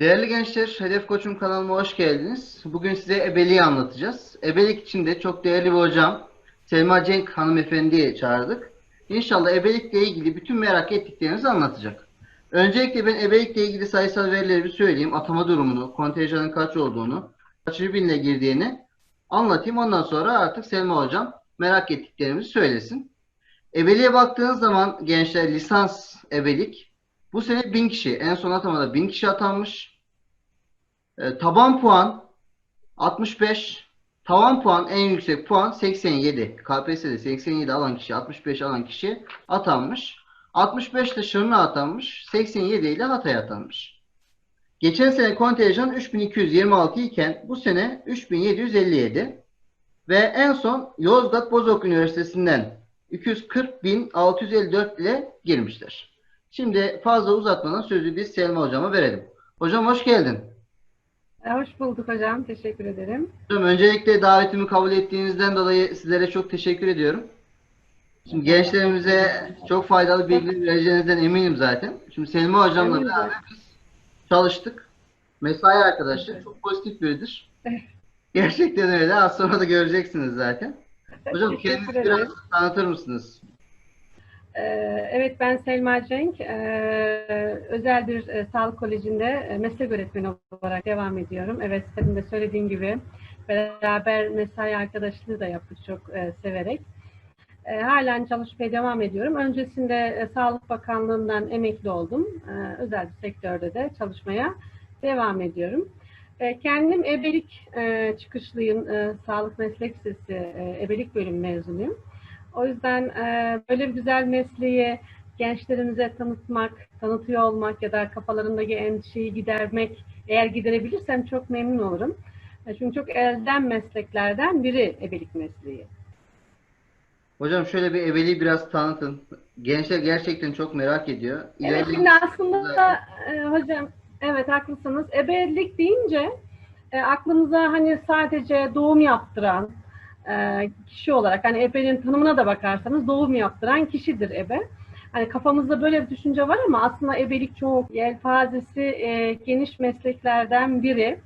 Değerli gençler, Hedef Koçum kanalıma hoş geldiniz. Bugün size ebeliği anlatacağız. Ebelik için de çok değerli bir hocam Selma Cenk hanımefendiyi çağırdık. İnşallah ebelikle ilgili bütün merak ettiklerinizi anlatacak. Öncelikle ben ebelikle ilgili sayısal verileri bir söyleyeyim. Atama durumunu, kontenjanın kaç olduğunu, kaçıncı binle girdiğini anlatayım. Ondan sonra artık Selma hocam merak ettiklerimizi söylesin. Ebeliğe baktığınız zaman gençler lisans ebelik bu sene 1000 kişi. En son atamada 1000 kişi atanmış. E, taban puan 65. Tavan puan en yüksek puan 87. KPSS'de 87 alan kişi, 65 alan kişi atanmış. 65 ile Şırnağa atanmış. 87 ile Hatay atanmış. Geçen sene kontenjan 3226 iken bu sene 3757 ve en son Yozgat Bozok Üniversitesi'nden 240.654 ile girmişler. Şimdi fazla uzatmadan sözü biz Selma hocama verelim. Hocam hoş geldin. E, Hoş bulduk hocam. Teşekkür ederim. Hocam öncelikle davetimi kabul ettiğinizden dolayı sizlere çok teşekkür ediyorum. Şimdi gençlerimize çok faydalı bilgiler vereceğinizden eminim zaten. Şimdi Selma hocamla beraber biz çalıştık. Mesai arkadaşlar çok pozitif biridir. Gerçekten öyle. Az sonra da göreceksiniz zaten. Hocam kendinizi biraz tanıtır mısınız? Ee, Evet ben Selma Cenk. Ee, Özel bir e, sağlık kolejinde e, meslek öğretmeni olarak devam ediyorum. Evet senin de söylediğin gibi beraber mesai arkadaşlığı da yaptık çok e, severek. E, Halen çalışmaya devam ediyorum. Öncesinde Sağlık Bakanlığı'ndan emekli oldum. Özel bir sektörde de çalışmaya devam ediyorum. Kendim ebelik çıkışlıyım. Sağlık Meslek Lisesi ebelik bölümü mezunuyum. O yüzden e, böyle bir güzel mesleği gençlerimize tanıtmak, tanıtıyor olmak ya da kafalarındaki endişeyi gidermek, eğer giderebilirsem çok memnun olurum. E, Çünkü çok elden mesleklerden biri ebelik mesleği. Hocam şöyle bir ebeliği biraz tanıtın. Gençler gerçekten çok merak ediyor. Evet İleride- şimdi aslında e, hocam evet haklısınız. Ebelik deyince e, aklımıza hani sadece doğum yaptıran e, kişi olarak hani ebenin tanımına da bakarsanız doğum yaptıran kişidir ebe. Hani kafamızda böyle bir düşünce var ama aslında ebelik çok yelpazesi e, geniş mesleklerden biri.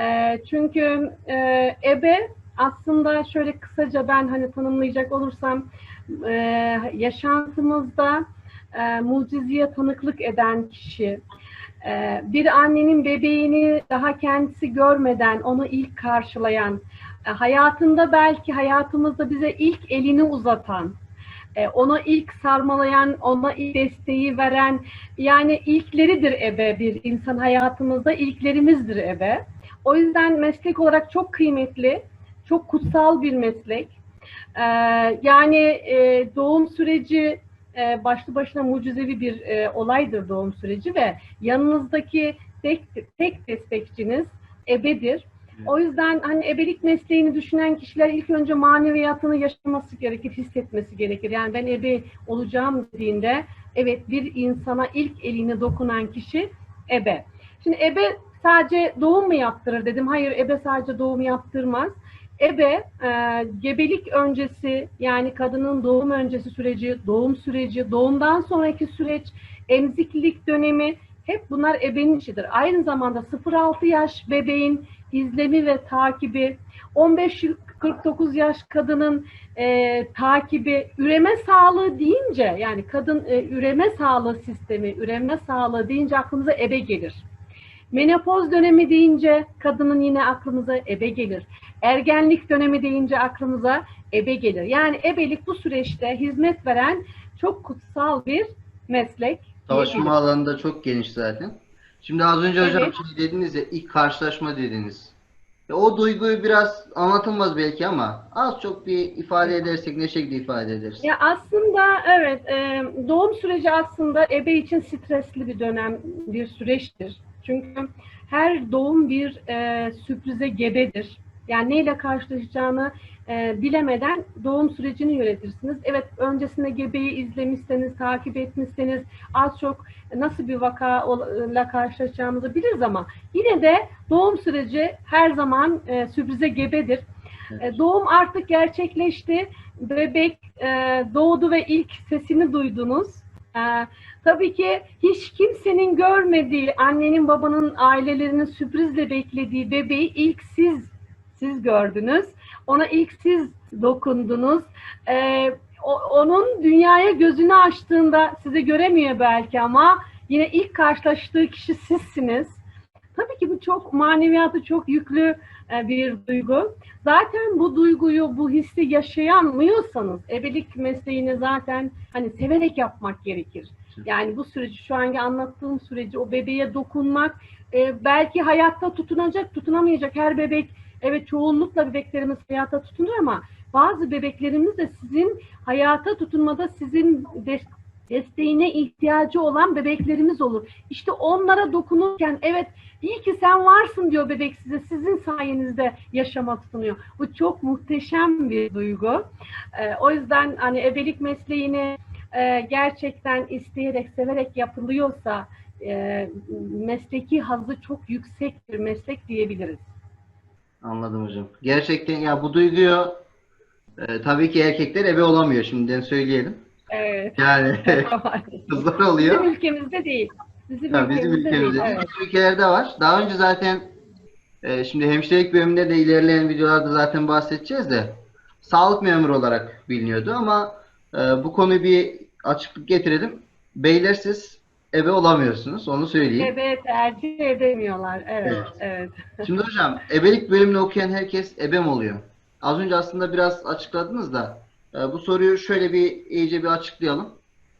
E, çünkü e, ebe aslında şöyle kısaca ben hani tanımlayacak olursam e, yaşantımızda e, mucizeye tanıklık eden kişi, e, bir annenin bebeğini daha kendisi görmeden onu ilk karşılayan, hayatında belki hayatımızda bize ilk elini uzatan, e, ona ilk sarmalayan, ona ilk desteği veren, yani ilkleridir ebe bir insan hayatımızda, ilklerimizdir ebe. O yüzden meslek olarak çok kıymetli, çok kutsal bir meslek. Ee, yani e, doğum süreci e, başlı başına mucizevi bir e, olaydır doğum süreci ve yanınızdaki tek, tek destekçiniz ebedir. O yüzden hani ebelik mesleğini düşünen kişiler ilk önce maneviyatını yaşaması gerekir, hissetmesi gerekir. Yani ben ebe olacağım dediğinde evet bir insana ilk eline dokunan kişi ebe. Şimdi ebe sadece doğum mu yaptırır dedim. Hayır ebe sadece doğum yaptırmaz. Ebe e, gebelik öncesi yani kadının doğum öncesi süreci, doğum süreci, doğumdan sonraki süreç, emziklilik dönemi hep bunlar ebenin işidir. Aynı zamanda 0-6 yaş bebeğin izlemi ve takibi, 15-49 yaş kadının e, takibi, üreme sağlığı deyince yani kadın e, üreme sağlığı sistemi, üreme sağlığı deyince aklımıza ebe gelir. Menopoz dönemi deyince kadının yine aklımıza ebe gelir. Ergenlik dönemi deyince aklımıza ebe gelir. Yani ebelik bu süreçte hizmet veren çok kutsal bir meslek. Savaşma alanında çok geniş zaten. Şimdi az önce hocam Evet. şey dediniz ya ilk karşılaşma dediniz. Ya o duyguyu biraz anlatılmaz belki ama az çok bir ifade edersek ne şekilde ifade ederiz? Ya aslında evet e, doğum süreci aslında ebe için stresli bir dönem, bir süreçtir. Çünkü her doğum bir e, sürprize gebedir. Yani neyle karşılaşacağını e, bilemeden doğum sürecini yönetirsiniz. Evet öncesinde gebeyi izlemişseniz, takip etmişseniz az çok nasıl bir vakayla karşılaşacağımızı biliriz ama yine de doğum süreci her zaman e, sürprize gebedir. E, Doğum artık gerçekleşti. Bebek e, doğdu ve ilk sesini duydunuz. Ee, tabii ki hiç kimsenin görmediği, annenin babanın ailelerinin sürprizle beklediği bebeği ilk siz siz gördünüz. Ona ilk siz dokundunuz. Ee, o- onun dünyaya gözünü açtığında sizi göremiyor belki ama yine ilk karşılaştığı kişi sizsiniz. Tabii ki bu çok maneviyatı çok yüklü e, bir duygu. Zaten bu duyguyu, bu hissi yaşayamıyorsanız ebelik mesleğini zaten hani severek yapmak gerekir. Yani bu süreci şu anki anlattığım süreci o bebeğe dokunmak e, belki hayatta tutunacak, tutunamayacak her bebek evet çoğunlukla bebeklerimiz hayatta tutunur ama bazı bebeklerimiz de sizin hayata tutunmada sizin des- desteğine ihtiyacı olan bebeklerimiz olur. İşte onlara dokunurken evet iyi ki sen varsın diyor bebek size. Sizin sayenizde yaşama tutunuyor. Bu çok muhteşem bir duygu. Ee, o yüzden hani ebelik mesleğini e, gerçekten isteyerek, severek yapılıyorsa e, mesleki hazzı çok yüksek bir meslek diyebiliriz. Anladım hocam. Gerçekten ya bu duyguyu e, tabii ki erkekler ebe olamıyor şimdiden söyleyelim. Evet. Yani kızlar oluyor. Bizim ülkemizde değil. Bizim Ya bizim ülkemizde ülkemizde değil. Evet. ülkelerde var. Daha önce zaten e, şimdi hemşirelik bölümünde de ilerleyen videolarda zaten bahsedeceğiz de sağlık memuru olarak biliniyordu ama e, bu konuyu bir açıklık getirelim. Beyler siz ebe olamıyorsunuz. Onu söyleyeyim. Evet, tercih edemiyorlar. Evet, Evet. evet. Şimdi hocam ebelik bölümünü okuyan herkes ebe mi oluyor? Az önce aslında biraz açıkladınız da e, bu soruyu şöyle bir iyice bir açıklayalım.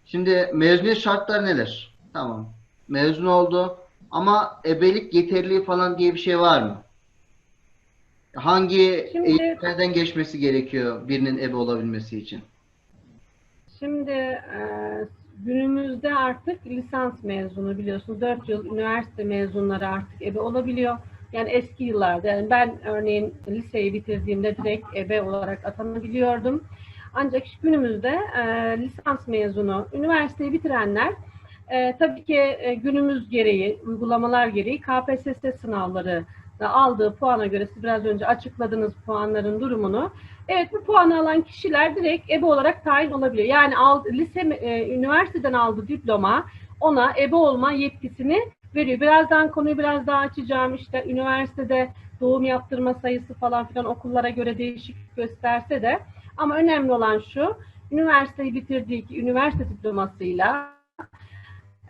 Şimdi mezuniyet şartları neler? Tamam. Mezun oldu ama ebelik yeterliği falan diye bir şey var mı? Hangi Şimdi- eğitimlerden geçmesi gerekiyor birinin ebe olabilmesi için? Şimdi e, günümüzde artık lisans mezunu biliyorsunuz. 4 yıl üniversite mezunları artık ebe olabiliyor. Yani eski yıllarda yani ben örneğin liseyi bitirdiğimde direkt ebe olarak atanabiliyordum. Ancak günümüzde e, lisans mezunu, üniversiteyi bitirenler e, tabii ki e, günümüz gereği, uygulamalar gereği KPSS sınavları aldığı puana göre siz biraz önce açıkladığınız puanların durumunu Evet bu puanı alan kişiler direkt EBE olarak tayin olabiliyor. Yani al, lise, e, üniversiteden aldığı diploma ona EBE olma yetkisini veriyor. Birazdan konuyu biraz daha açacağım. İşte üniversitede doğum yaptırma sayısı falan filan okullara göre değişik gösterse de ama önemli olan şu üniversiteyi bitirdiği ki üniversite diplomasıyla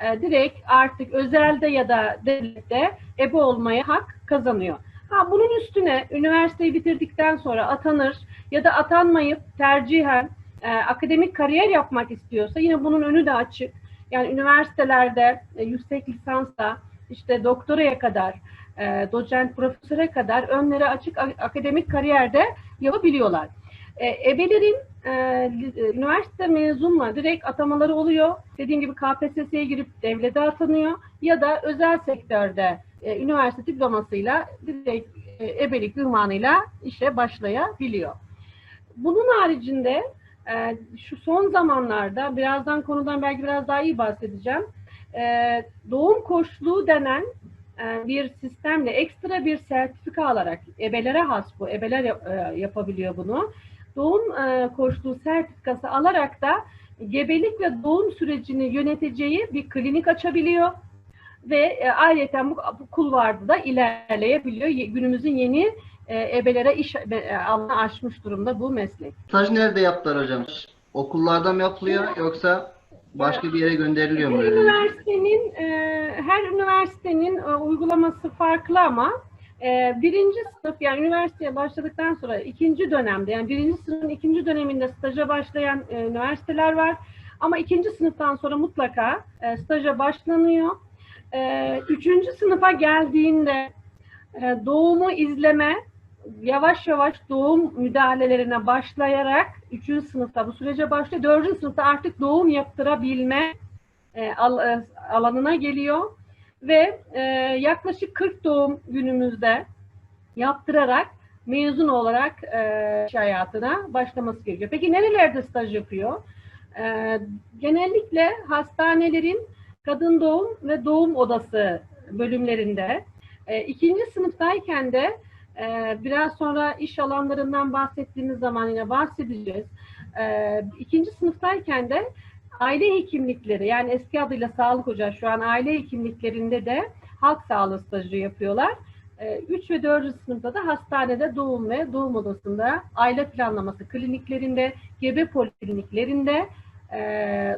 e, direkt artık özelde ya da devlette ebe olmaya hak kazanıyor. Ha, bunun üstüne üniversiteyi bitirdikten sonra atanır ya da atanmayıp tercihen e, akademik kariyer yapmak istiyorsa yine bunun önü de açık. Yani üniversitelerde e, yüksek lisansa işte doktoraya kadar, e, doçent profesöre kadar önleri açık akademik kariyerde yapabiliyorlar. E, ebelerin e, e, üniversite mezunla direkt atamaları oluyor. Dediğim gibi KPSS'ye girip devlete atanıyor ya da özel sektörde e, üniversite diplomasıyla direkt e, ebelik ünvanıyla işe başlayabiliyor. Bunun haricinde e, şu son zamanlarda birazdan konudan belki biraz daha iyi bahsedeceğim. E, doğum koçluğu denen e, bir sistemle ekstra bir sertifika alarak ebelere has bu, ebeler e, yapabiliyor bunu. Doğum e, koçluğu sertifikası alarak da gebelik ve doğum sürecini yöneteceği bir klinik açabiliyor ve e, ayrıca bu, bu kulvarda da ilerleyebiliyor. Ye- Günümüzün yeni e, ebelere iş e, alanı açmış durumda bu meslek. Staj nerede yaptılar hocam? Okullarda mı yapılıyor yoksa başka bir yere gönderiliyor mu? Her üniversitenin e, her üniversitenin e, uygulaması farklı ama e, birinci sınıf yani üniversiteye başladıktan sonra ikinci dönemde yani birinci sınıfın ikinci döneminde staja başlayan e, üniversiteler var. Ama ikinci sınıftan sonra mutlaka e, staja başlanıyor. E, üçüncü sınıfa geldiğinde e, doğumu izleme, yavaş yavaş doğum müdahalelerine başlayarak 3. sınıfta bu sürece başlıyor. 4. sınıfta artık doğum yaptırabilme e, e, alanına geliyor ve yaklaşık 40 doğum günümüzde yaptırarak mezun olarak e, iş hayatına başlaması gerekiyor. Peki nerelerde staj yapıyor? E, genellikle hastanelerin kadın doğum ve doğum odası bölümlerinde. E, ikinci sınıftayken de e, biraz sonra iş alanlarından bahsettiğimiz zaman yine bahsedeceğiz. E, ikinci sınıftayken de aile hekimlikleri yani eski adıyla sağlık ocağı şu an aile hekimliklerinde de halk sağlığı stajı yapıyorlar. 3 ve 4. sınıfta da hastanede doğum ve doğum odasında, aile planlaması kliniklerinde, gebe polikliniklerinde, e,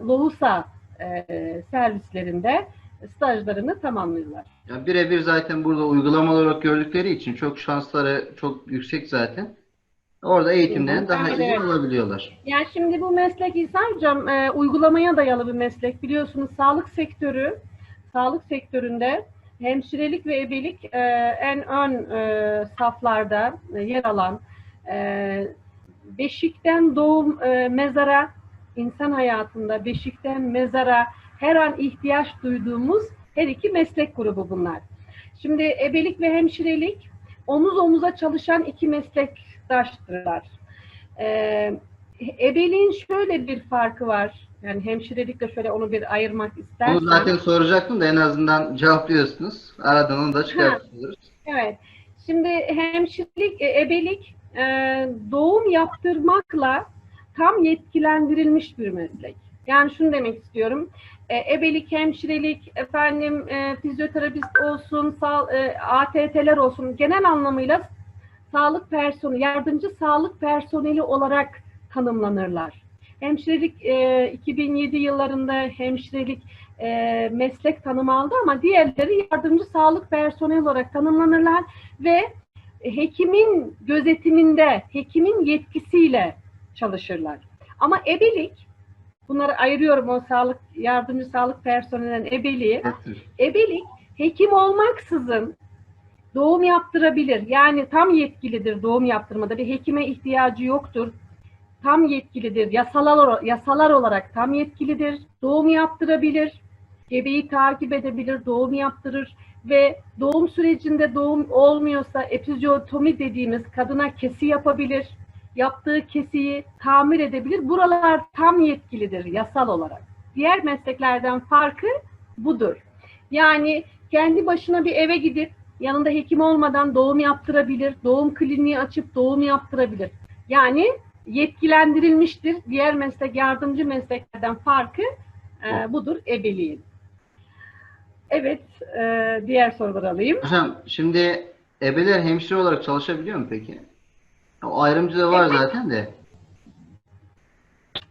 lohusa e, servislerinde stajlarını tamamlıyorlar. Ya birebir zaten burada uygulamalı olarak gördükleri için çok şansları çok yüksek zaten. Orada eğitimlerini daha iyi Evet. alabiliyorlar. Yani şimdi bu meslek İhsan Hocam e, uygulamaya dayalı bir meslek. Biliyorsunuz sağlık sektörü, sağlık sektöründe hemşirelik ve ebelik e, en ön e, saflarda e, yer alan e, beşikten doğum e, mezara insan hayatında beşikten mezara her an ihtiyaç duyduğumuz her iki meslek grubu bunlar. Şimdi ebelik ve hemşirelik omuz omuza çalışan iki meslektaştırlar. Ee, ebeliğin şöyle bir farkı var. Yani hemşirelikle şöyle onu bir ayırmak istersem. Bunu zaten soracaktım da en azından cevaplıyorsunuz. Aradan onu da çıkartıyoruz. Evet. Şimdi hemşirelik, e, ebelik e, doğum yaptırmakla tam yetkilendirilmiş bir meslek. Yani şunu demek istiyorum. E, ebelik, hemşirelik, efendim e, fizyoterapist olsun, sağ, e, ATT'ler olsun genel anlamıyla sağlık personeli, yardımcı sağlık personeli olarak tanımlanırlar. Hemşirelik e, 2007 yıllarında hemşirelik e, meslek tanımı aldı ama diğerleri yardımcı sağlık personeli olarak tanımlanırlar ve hekimin gözetiminde, hekimin yetkisiyle çalışırlar. Ama ebelik, bunları ayırıyorum o sağlık yardımcı sağlık personelinden ebeliği. Ebelik hekim olmaksızın doğum yaptırabilir. Yani tam yetkilidir doğum yaptırmada. Bir hekime ihtiyacı yoktur. Tam yetkilidir. Yasalar, yasalar olarak tam yetkilidir. Doğum yaptırabilir. Gebeyi takip edebilir, doğum yaptırır ve doğum sürecinde doğum olmuyorsa epizyotomi dediğimiz kadına kesi yapabilir. Yaptığı kesiyi tamir edebilir. Buralar tam yetkilidir yasal olarak. Diğer mesleklerden farkı budur. Yani kendi başına bir eve gidip yanında hekim olmadan doğum yaptırabilir, doğum kliniği açıp doğum yaptırabilir. Yani yetkilendirilmiştir. Diğer meslek, yardımcı mesleklerden farkı e, budur ebeliğin. Evet, e, diğer soruları alayım. Hocam şimdi ebeler hemşire olarak çalışabiliyor mu peki? O ayrımcı da var Evet. zaten de.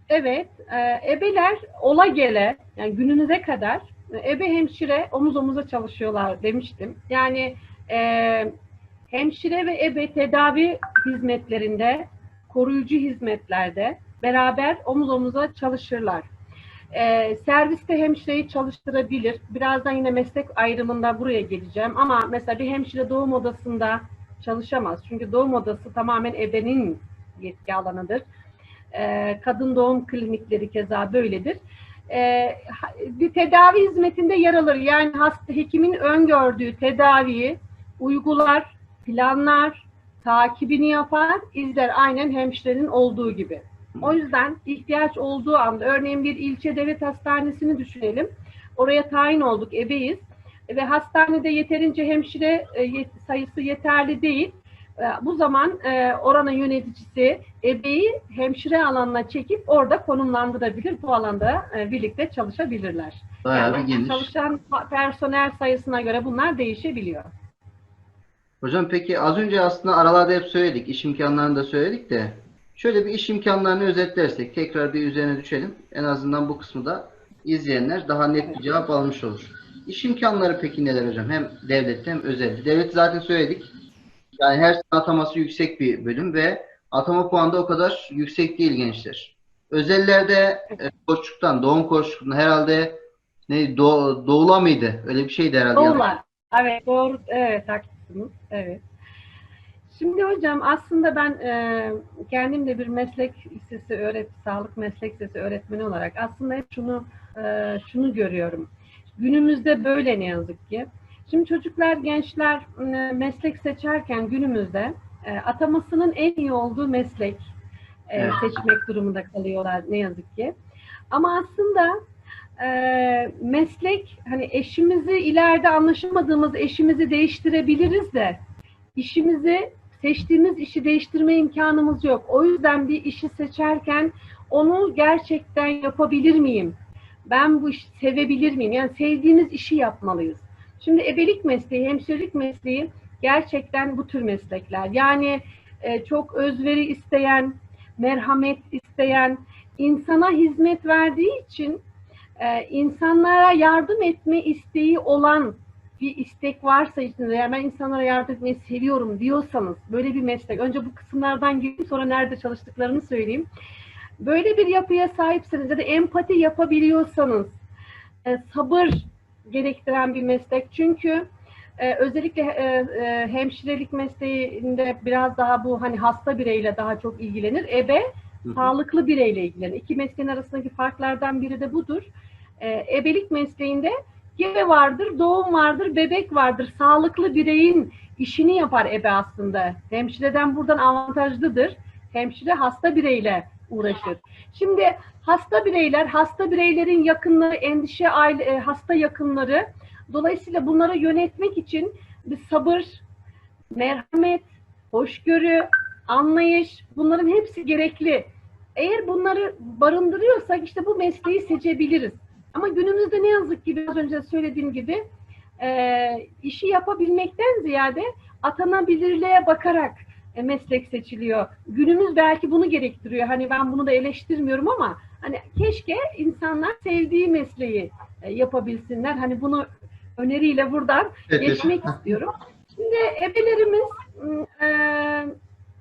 Evet, e, ebeler ola gele, yani günümüze kadar e, ebe hemşire omuz omuza çalışıyorlar demiştim. Yani e, hemşire ve ebe tedavi hizmetlerinde, koruyucu hizmetlerde beraber omuz omuza çalışırlar. E, serviste hemşireyi çalıştırabilir. Birazdan yine meslek ayrımında buraya geleceğim. Ama mesela bir hemşire doğum odasında çalışamaz. Çünkü doğum odası tamamen ebenin yetki alanıdır. E, kadın doğum klinikleri keza böyledir. E, bir tedavi hizmetinde yer alır. Yani hasta hekimin öngördüğü tedaviyi uygular, planlar, takibini yapar, izler aynen hemşirenin olduğu gibi. O yüzden ihtiyaç olduğu anda, örneğin bir ilçe devlet hastanesini düşünelim. Oraya tayin olduk, ebeyiz ve hastanede yeterince hemşire e, sayısı yeterli değil. E, Bu zaman e, oranın yöneticisi ebeyi hemşire alanına çekip orada konumlandırabilir. Bu alanda birlikte çalışabilirler. Bayağı bir Yani geniş. çalışan personel sayısına göre bunlar değişebiliyor. Hocam peki az önce aslında aralarda hep söyledik. iş imkanlarını da söyledik de. Şöyle bir iş imkanlarını özetlersek tekrar bir üzerine düşelim. En azından bu kısmı da izleyenler daha net bir cevap almış olur. İş imkanları peki neler hocam? Hem devlette hem özelde. Devlet zaten söyledik. Yani her sene ataması yüksek bir bölüm ve atama puanı da o kadar yüksek değil gençler. Özellerde e, koçluktan, doğum koçluktan herhalde ne doğ, doğula mıydı? Öyle bir şeydi herhalde. Doğrular. Evet doğru. Evet haklısınız. Evet. Şimdi hocam aslında ben e, kendim de bir meslek lisesi öğret, sağlık meslek lisesi öğretmeni olarak aslında hep şunu e, şunu görüyorum. Günümüzde böyle ne yazık ki. Şimdi çocuklar, gençler meslek seçerken günümüzde e, atamasının en iyi olduğu meslek e, seçmek durumunda kalıyorlar ne yazık ki. Ama aslında e, meslek hani eşimizi ileride anlaşamadığımız eşimizi değiştirebiliriz de işimizi seçtiğimiz işi değiştirme imkanımız yok. O yüzden bir işi seçerken onu gerçekten yapabilir miyim? Ben bu işi sevebilir miyim? Yani sevdiğimiz işi yapmalıyız. Şimdi ebelik mesleği, hemşirelik mesleği gerçekten bu tür meslekler. Yani e, çok özveri isteyen, merhamet isteyen, insana hizmet verdiği için e, insanlara yardım etme isteği olan bir istek varsa içinizde, yani ben insanlara yardım etmeyi seviyorum diyorsanız, böyle bir meslek, önce bu kısımlardan gireyim sonra nerede çalıştıklarını söyleyeyim. Böyle bir yapıya sahipseniz ya da empati yapabiliyorsanız, e, sabır gerektiren bir meslek. Çünkü e, özellikle e, e, hemşirelik mesleğinde biraz daha bu hani hasta bireyle daha çok ilgilenir. Ebe sağlıklı bireyle ilgilenir. İki mesleğin arasındaki farklardan biri de budur. E, ebelik mesleğinde gebe vardır, doğum vardır, bebek vardır. Sağlıklı bireyin işini yapar ebe aslında. Hemşireden buradan avantajlıdır. Hemşire hasta bireyle uğraşır. Şimdi hasta bireyler, hasta bireylerin yakınları, endişe aile, e, hasta yakınları dolayısıyla bunları yönetmek için bir sabır, merhamet, hoşgörü, anlayış bunların hepsi gerekli. Eğer bunları barındırıyorsak işte bu mesleği seçebiliriz. Ama günümüzde ne yazık ki biraz önce söylediğim gibi e, işi yapabilmekten ziyade atanabilirliğe bakarak meslek seçiliyor. Günümüz belki bunu gerektiriyor. Hani ben bunu da eleştirmiyorum ama hani keşke insanlar sevdiği mesleği e, yapabilsinler. Hani bunu öneriyle buradan Evet, geçmek istiyorum. Şimdi ebelerimiz e,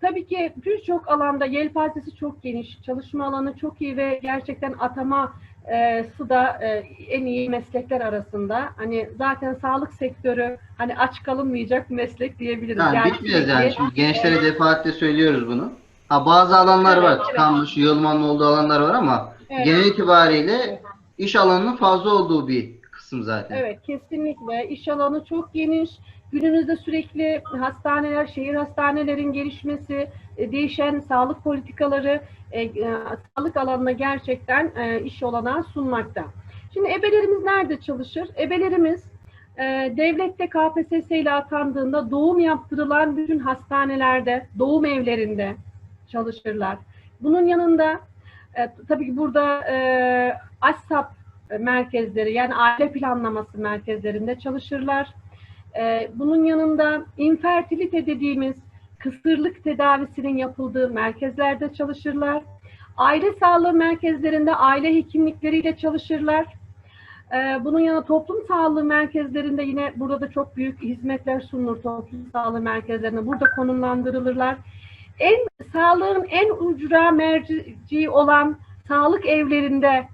tabii ki birçok alanda yelpazesi çok geniş, çalışma alanı çok iyi ve gerçekten atama e, sı da e, en iyi meslekler arasında. Hani zaten sağlık sektörü hani aç kalınmayacak bir meslek diyebiliriz. Yani bitmeyeceğiz yani. Şimdi gençlere defaatle söylüyoruz bunu. Ha bazı alanlar Evet, var. evet. Tıkanmış, yığılmanın olduğu alanlar var ama Evet. genel itibariyle iş alanının fazla olduğu bir kısım zaten. Evet kesinlikle. İş alanı çok geniş. Günümüzde sürekli hastaneler, şehir hastanelerin gelişmesi, e, değişen sağlık politikaları e, e, sağlık alanına gerçekten iş olanağı sunmakta. Şimdi ebelerimiz nerede çalışır? Ebelerimiz devlette KPSS ile atandığında doğum yaptırılan bütün hastanelerde, doğum evlerinde çalışırlar. Bunun yanında tabii ki burada e, ASAP merkezleri yani aile planlaması merkezlerinde çalışırlar. Ee, bunun yanında infertilite dediğimiz kısırlık tedavisinin yapıldığı merkezlerde çalışırlar. Aile sağlığı merkezlerinde aile hekimlikleriyle çalışırlar. Ee, bunun yanında toplum sağlığı merkezlerinde yine burada da çok büyük hizmetler sunulur toplum sağlığı merkezlerine. Burada konumlandırılırlar. En sağlığın en ucra merci olan sağlık evlerinde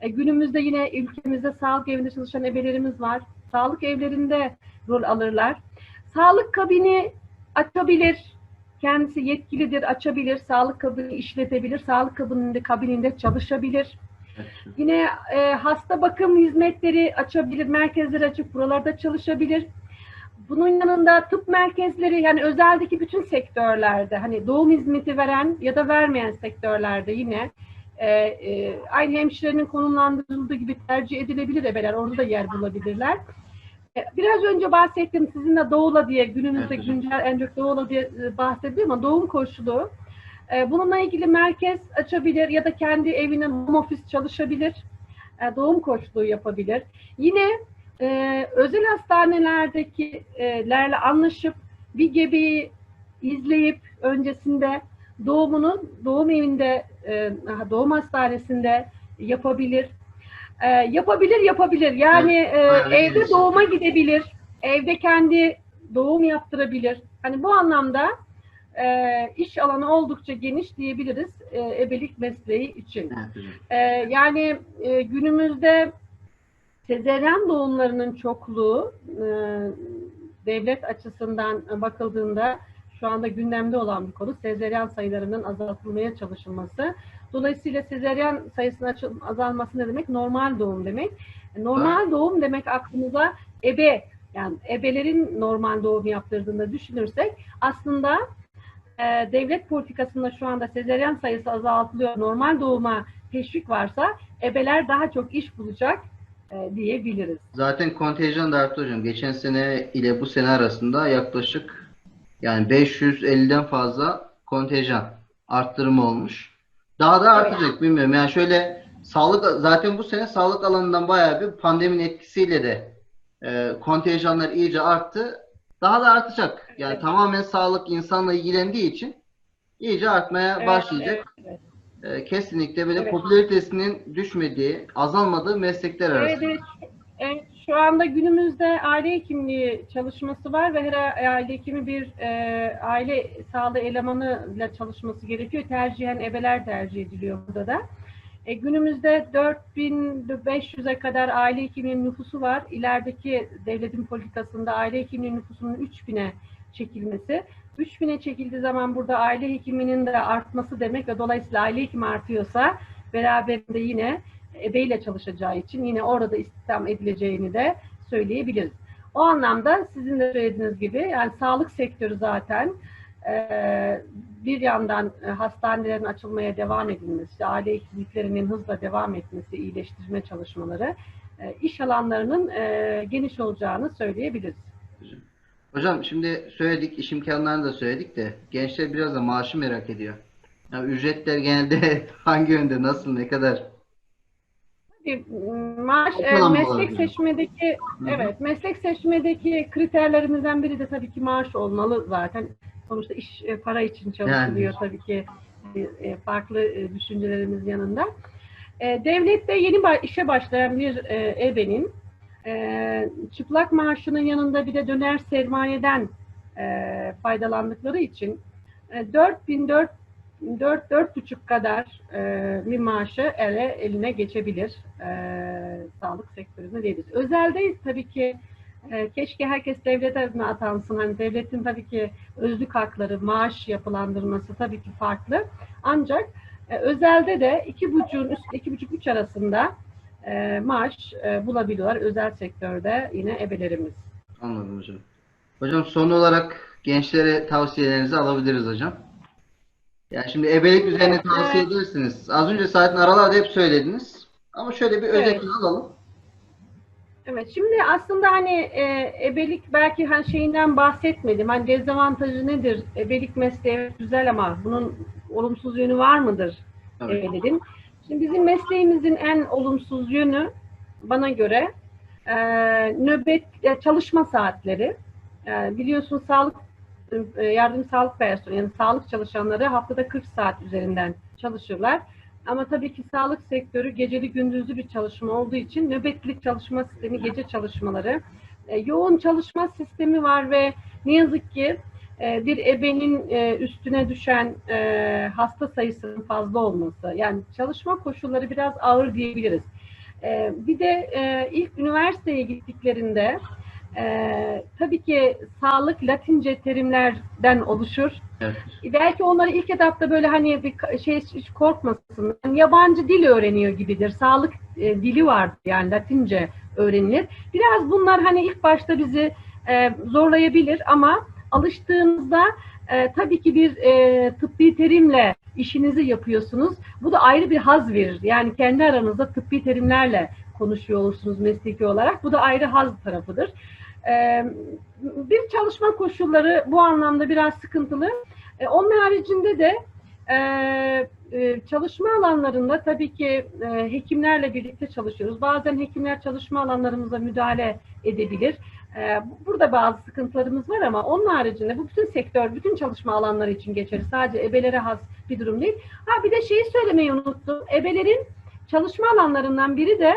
e, günümüzde yine ülkemizde sağlık evinde çalışan ebelerimiz var. Sağlık evlerinde rol alırlar. Sağlık kabini açabilir. Kendisi yetkilidir, açabilir. Sağlık kabini işletebilir. Sağlık kabininde, kabininde çalışabilir. Yine e, hasta bakım hizmetleri açabilir. Merkezleri açıp buralarda çalışabilir. Bunun yanında tıp merkezleri yani özeldeki bütün sektörlerde hani doğum hizmeti veren ya da vermeyen sektörlerde yine e, e, aynı hemşirenin konumlandırıldığı gibi tercih edilebilir ebeler. Orada da yer bulabilirler. E, Biraz önce bahsettim sizinle doğula diye günümüzde Evet güncel en çok doğula diye e, bahsediyorum ama doğum koşulu. E, Bununla ilgili merkez açabilir ya da kendi evine home office çalışabilir. Doğum koçluğu yapabilir. Yine özel hastanelerdeki e, lerle anlaşıp bir gebeyi izleyip öncesinde doğumunu doğum evinde doğum hastanesinde yapabilir. E, yapabilir yapabilir. Yani e, evde doğuma gidebilir. Evde kendi doğum yaptırabilir. Hani bu anlamda e, iş alanı oldukça geniş diyebiliriz e, ebelik mesleği için. Ee, yani e, günümüzde sezeryan doğumlarının çokluğu e, devlet açısından bakıldığında şu anda gündemde olan bir konu sezeryan sayılarının azaltılmaya çalışılması. Dolayısıyla sezeryan sayısının azalması ne demek? Normal doğum demek. Normal doğum demek aklımıza ebe yani ebelerin normal doğum yaptırdığında düşünürsek aslında e, devlet politikasında şu anda sezeryan sayısı azaltılıyor. Normal doğuma teşvik varsa ebeler daha çok iş bulacak e, diyebiliriz. Zaten kontenjan da arttı hocam. Geçen sene ile bu sene arasında yaklaşık yani 550'den fazla kontenjan arttırımı olmuş. Daha da artacak bilmiyorum. Yani şöyle sağlık zaten bu sene sağlık alanından bayağı bir pandeminin etkisiyle de e, kontenjanlar iyice arttı. Daha da artacak. Yani Evet. tamamen sağlık insanla ilgilendiği için iyice artmaya Evet, başlayacak. evet, E, kesinlikle böyle Evet. popülaritesinin düşmediği, azalmadığı meslekler Evet, arasında. evet. Evet, şu anda günümüzde aile hekimliği çalışması var ve her aile hekimi bir e, aile sağlığı elemanıyla çalışması gerekiyor. Tercihen ebeler tercih ediliyor burada da. E, günümüzde 4500'e kadar aile hekimliğinin nüfusu var. İlerideki devletin politikasında aile hekimliği nüfusunun 3000'e çekilmesi. 3000'e çekildiği zaman burada aile hekiminin de artması demek ve dolayısıyla aile hekimi artıyorsa beraberinde yine ebeyle çalışacağı için yine orada da istihdam edileceğini de söyleyebiliriz. O anlamda sizin de söylediğiniz gibi yani sağlık sektörü zaten e, bir yandan e, hastanelerin açılmaya devam edilmesi, aile hekimliklerinin hızla devam etmesi, iyileştirme çalışmaları e, iş alanlarının geniş olacağını söyleyebiliriz. Hocam şimdi söyledik, iş imkanlarını da söyledik de gençler biraz da maaşı merak ediyor. Yani ücretler genelde hangi yönde, nasıl, ne kadar? Maaş, e, Ortalama meslek seçmedeki Hı hı. evet meslek seçmedeki kriterlerimizden biri de tabii ki maaş olmalı zaten. Sonuçta iş e, para için çalışılıyor tabii ki e, e, farklı e, düşüncelerimiz yanında. E, Devlette yeni ba- işe başlayan bir e, ebenin e, çıplak maaşının yanında bir de döner sermayeden e, faydalandıkları için e, 4000 4 4 buçuk kadar e, bir maaşı ele eline geçebilir e, sağlık sektöründe diyebiliriz. Özelde tabii ki e, keşke herkes devlete mi atansın. Hani devletin tabii ki özlük hakları, maaş yapılandırması tabii ki farklı. Ancak e, özelde de iki buçuğun üst iki buçuk üç arasında e, maaş e, bulabiliyorlar özel sektörde yine ebelerimiz. Anladım hocam. Hocam son olarak gençlere tavsiyelerinizi alabiliriz hocam. Yani şimdi ebelik üzerine tavsiye edersiniz. Az önce zaten aralarda hep söylediniz. Ama şöyle bir Evet. özetini alalım. Evet, şimdi aslında hani e, ebelik belki hani şeyinden bahsetmedim. Hani dezavantajı nedir? Ebelik mesleği güzel ama bunun olumsuz yönü var mıdır? Evet. E, dedim. Şimdi bizim mesleğimizin en olumsuz yönü bana göre e, nöbet e, çalışma saatleri. E, biliyorsun sağlık yardım sağlık personeli yani sağlık çalışanları haftada 40 saat üzerinden çalışırlar. Ama tabii ki sağlık sektörü geceli gündüzlü bir çalışma olduğu için nöbetli çalışma sistemi, gece çalışmaları, e, yoğun çalışma sistemi var ve ne yazık ki e, bir ebenin e, üstüne düşen e, hasta sayısının fazla olması, yani çalışma koşulları biraz ağır diyebiliriz. E, bir de e, ilk üniversiteye gittiklerinde e, tabii ki sağlık Latince terimlerden oluşur. Evet. Belki onları ilk etapta böyle hani bir şey hiç korkmasın. Yani yabancı dil öğreniyor gibidir. Sağlık e, dili vardır yani Latince öğrenilir. Biraz bunlar hani ilk başta bizi e, zorlayabilir ama alıştığınızda e, tabii ki bir e, tıbbi terimle işinizi yapıyorsunuz. Bu da ayrı bir haz verir. Yani kendi aranızda tıbbi terimlerle konuşuyor olursunuz mesleki olarak. Bu da ayrı haz tarafıdır. E, bir çalışma koşulları bu anlamda biraz sıkıntılı. E, onun haricinde de e, e, çalışma alanlarında tabii ki e, hekimlerle birlikte çalışıyoruz. Bazen hekimler çalışma alanlarımıza müdahale edebilir. E, burada bazı sıkıntılarımız var ama onun haricinde bu bütün sektör, bütün çalışma alanları için geçerli. Sadece ebelere has bir durum değil. Ha bir de şeyi söylemeyi unuttum. Ebelerin çalışma alanlarından biri de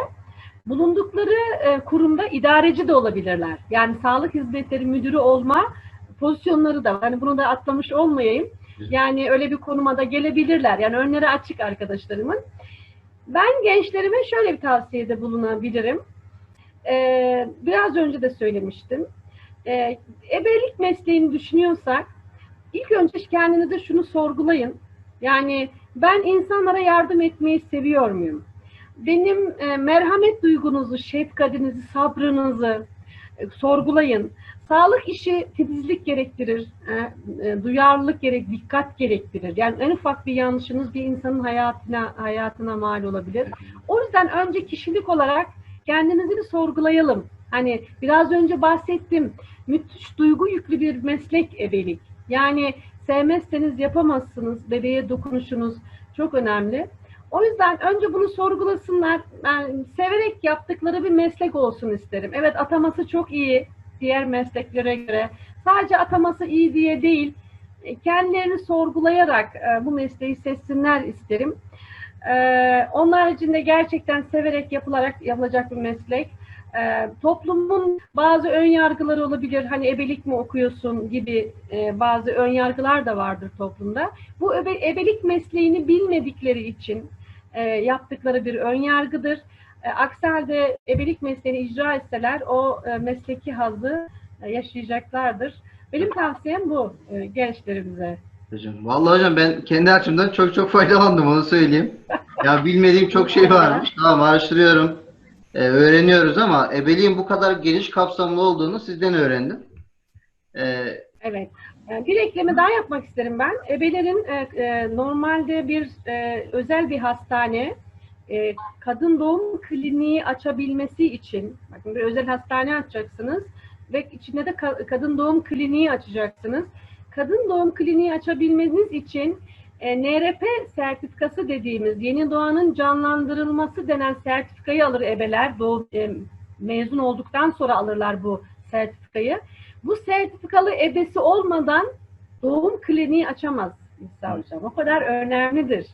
bulundukları e, kurumda idareci de olabilirler. Yani sağlık hizmetleri müdürü olma pozisyonları da var. Hani bunu da atlamış olmayayım. Yani öyle bir konuma da gelebilirler. Yani önleri açık arkadaşlarımın. Ben gençlerime şöyle bir tavsiyede bulunabilirim. Ee, biraz önce de söylemiştim. Ee, ebelik mesleğini düşünüyorsak ilk önce kendinize şunu sorgulayın. Yani ben insanlara yardım etmeyi seviyor muyum? Benim e, merhamet duygunuzu, şefkatinizi, sabrınızı e, sorgulayın. Sağlık işi titizlik gerektirir, e, e, duyarlılık gerek, dikkat gerektirir. Yani en ufak bir yanlışınız bir insanın hayatına hayatına mal olabilir. O yüzden önce kişilik olarak kendinizi bir sorgulayalım. Hani biraz önce bahsettim. Müthiş duygu yüklü bir meslek ebelik. Yani sevmezseniz yapamazsınız. Bebeğe dokunuşunuz çok önemli. O yüzden önce bunu sorgulasınlar. Ben severek yaptıkları bir meslek olsun isterim. Evet ataması çok iyi diğer mesleklere göre. Sadece ataması iyi diye değil, e, kendilerini sorgulayarak e, bu mesleği seçsinler isterim. Ee, onun haricinde gerçekten severek yapılarak yapılacak bir meslek. Ee, toplumun bazı ön yargıları olabilir. Hani ebelik mi okuyorsun gibi e, bazı ön yargılar da vardır toplumda. Bu ebe- ebelik mesleğini bilmedikleri için e, yaptıkları bir ön yargıdır. E, aksi halde ebelik mesleğini icra etseler o e, mesleki hazzı e, yaşayacaklardır. Benim tavsiyem bu e, gençlerimize. Hocam. Vallahi hocam ben kendi açımdan çok çok faydalandım onu söyleyeyim. Ya bilmediğim çok şey varmış. Tamam araştırıyorum. Ee, öğreniyoruz ama ebeliğin bu kadar geniş kapsamlı olduğunu sizden öğrendim. Ee, Evet. E, Bir ekleme daha yapmak isterim ben. Ebelerin e, e, normalde bir e, özel bir hastane e, kadın doğum kliniği açabilmesi için bakın bir özel hastane açacaksınız ve içinde de ka- kadın doğum kliniği açacaksınız. Kadın doğum kliniği açabilmeniz için e, NRP sertifikası dediğimiz yeni doğanın canlandırılması denen sertifikayı alır ebeler. Doğum, e, mezun olduktan sonra alırlar bu sertifikayı. Bu sertifikalı ebesi olmadan doğum kliniği açamaz İsa Hocam. O kadar önemlidir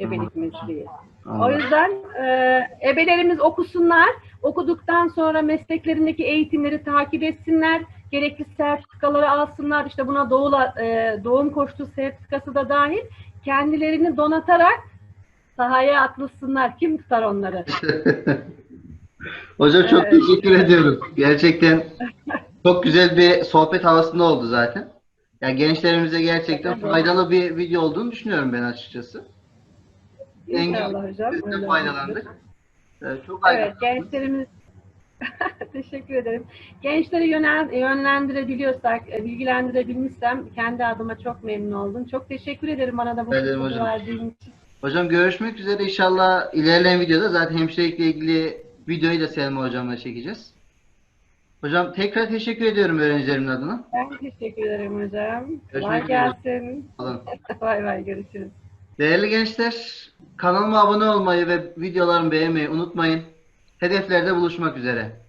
ebelik mesleği. O yüzden e, ebelerimiz okusunlar. Okuduktan sonra mesleklerindeki eğitimleri takip etsinler. Gerekli sertifikaları alsınlar. İşte buna doğula, e, doğum koştu sertifikası da dahil. Kendilerini donatarak sahaya atlasınlar. Kim tutar onları? Hocam çok Evet. teşekkür ediyorum. Gerçekten çok güzel bir sohbet havasında oldu zaten. Ya gençlerimize gerçekten Evet. faydalı bir video olduğunu düşünüyorum ben açıkçası. İnşallah hocam. Biz de faydalandık. Ee, çok Evet, gençlerimiz teşekkür ederim. Gençleri yönel, yönlendirebiliyorsak, e, bilgilendirebilmişsem kendi adıma çok memnun oldum. Çok teşekkür ederim bana da bu fırsatı verdiğin için. Hocam görüşmek üzere. İnşallah ilerleyen videoda zaten hemşirelikle ilgili videoyu da Selma hocamla çekeceğiz. Hocam tekrar teşekkür ediyorum öğrencilerimin adına. Ben teşekkür ederim hocam. Kolay gelsin. Bay bay görüşürüz. Değerli gençler, kanalıma abone olmayı ve videolarımı beğenmeyi unutmayın. Hedeflerde buluşmak üzere.